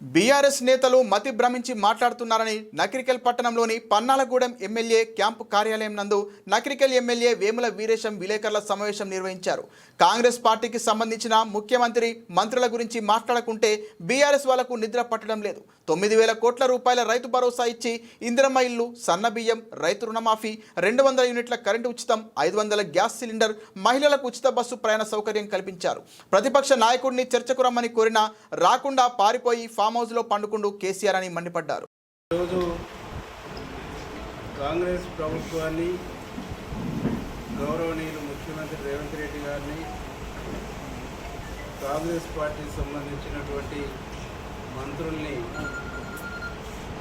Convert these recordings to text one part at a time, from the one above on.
BRS నేతలు మతి భ్రమించి మాట్లాడుతున్నారని నకిరికల్ పట్టణంలోని పన్నాలగూడెం ఎమ్మెల్యే క్యాంపు కార్యాలయం నందు నకిరికల్ ఎమ్మెల్యే వేముల వీరేశం విలేకరుల సమావేశం నిర్వహించారు. కాంగ్రెస్ పార్టీకి సంబంధించిన ముఖ్యమంత్రి మంత్రుల గురించి మాట్లాడకుంటే బీఆర్ఎస్ వాళ్ళకు నిద్ర పట్టడం లేదు. తొమ్మిది వేల కోట్ల రూపాయల రైతు భరోసా ఇచ్చి ఇందిరమ్మ ఇల్లు సన్న బియ్యం రైతు రుణమాఫీ రెండు వందల యూనిట్ల కరెంటు ఉచితం ఐదు వందల గ్యాస్ సిలిండర్ మహిళలకు ఉచిత బస్సు ప్రయాణ సౌకర్యం కల్పించారు. ప్రతిపక్ష నాయకుడిని చర్చకు రమ్మని కోరినా రాకుండా పారిపోయి ఫామ్ హౌస్లో పండుకుండు కేసీఆర్ అని మండిపడ్డారు. ఈరోజు కాంగ్రెస్ ప్రభుత్వాన్ని గౌరవనీయులు ముఖ్యమంత్రి రేవంత్ రెడ్డి గారిని కాంగ్రెస్ పార్టీకి సంబంధించినటువంటి మంత్రుల్ని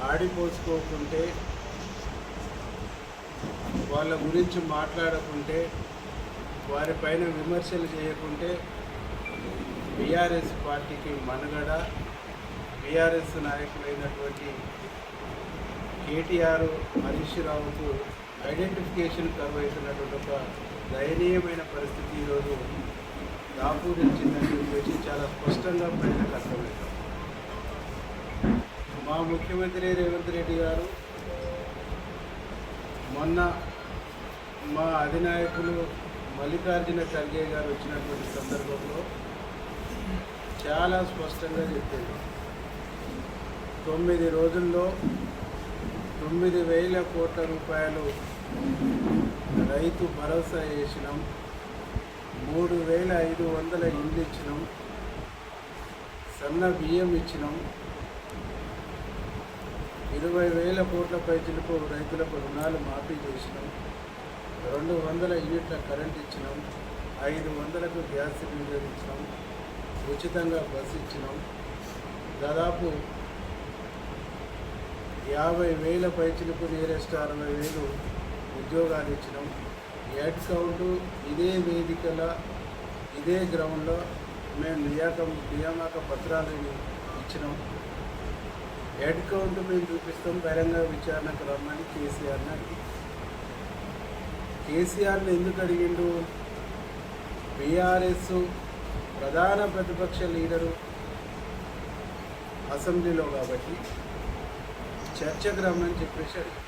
ఆడిపోసుకోకుంటే వాళ్ళ గురించి మాట్లాడకుంటే వారిపైన విమర్శలు చేయకుంటే బీఆర్ఎస్ పార్టీకి మనుగడ బీఆర్ఎస్ నాయకులైనటువంటి కేటీఆర్ హరీష్ రావుకు ఐడెంటిఫికేషన్ కరువైతున్నటువంటి ఒక దయనీయమైన పరిస్థితి ఈరోజు దాపూరించిందని చెప్పేసి చాలా స్పష్టంగా ప్రజలకు అర్థమవుతాం మా ముఖ్యమంత్రి రేవంత్ రెడ్డి గారు మొన్న మా అధినాయకులు మల్లికార్జున ఖర్గే గారు వచ్చినటువంటి సందర్భంలో చాలా స్పష్టంగా చెప్పారు. తొమ్మిది రోజుల్లో తొమ్మిది వేల కోట్ల రూపాయలు రైతు భరోసా చేసినాం. మూడు వేల ఐదు వందల ఇండ్లు ఇచ్చినాం. సన్న బియ్యం ఇచ్చినాం. ఇరవై వేల కోట్ల పైచులకు రైతులకు రుణాలు మాఫీ చేసినాం. రెండు వందల యూనిట్ల కరెంట్ ఇచ్చినాం. ఐదు వందలకు గ్యాస్ సిలిండర్ ఇచ్చినాం. ఉచితంగా బస్సు ఇచ్చినాం. దాదాపు యాభై వేల పైచులకు నియరెస్ట్ అరవై వేలు ఉద్యోగాలు ఇచ్చినాం. హెడ్ కౌంట్ ఇదే వేదికల ఇదే గ్రౌండ్లో మేము నియాకం నియామక పత్రాలను ఇచ్చినాం. హెడ్ కౌంట్ మేము చూపిస్తాం బహిరంగ విచారణకు రమ్మని కేసీఆర్ని అడిగి. కేసీఆర్ని ఎందుకు అడిగిండు? బీఆర్ఎస్ ప్రధాన ప్రతిపక్ష లీడరు అసెంబ్లీలో కాబట్టి చర్చకు రమ్మని చెప్పేసి అడిగారు.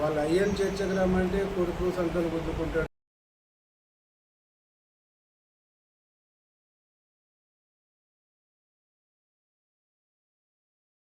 వాళ్ళు అయ్యని చర్చకు రమ్మంటే కొడుకు సంకలు గుద్దుకుంటాడు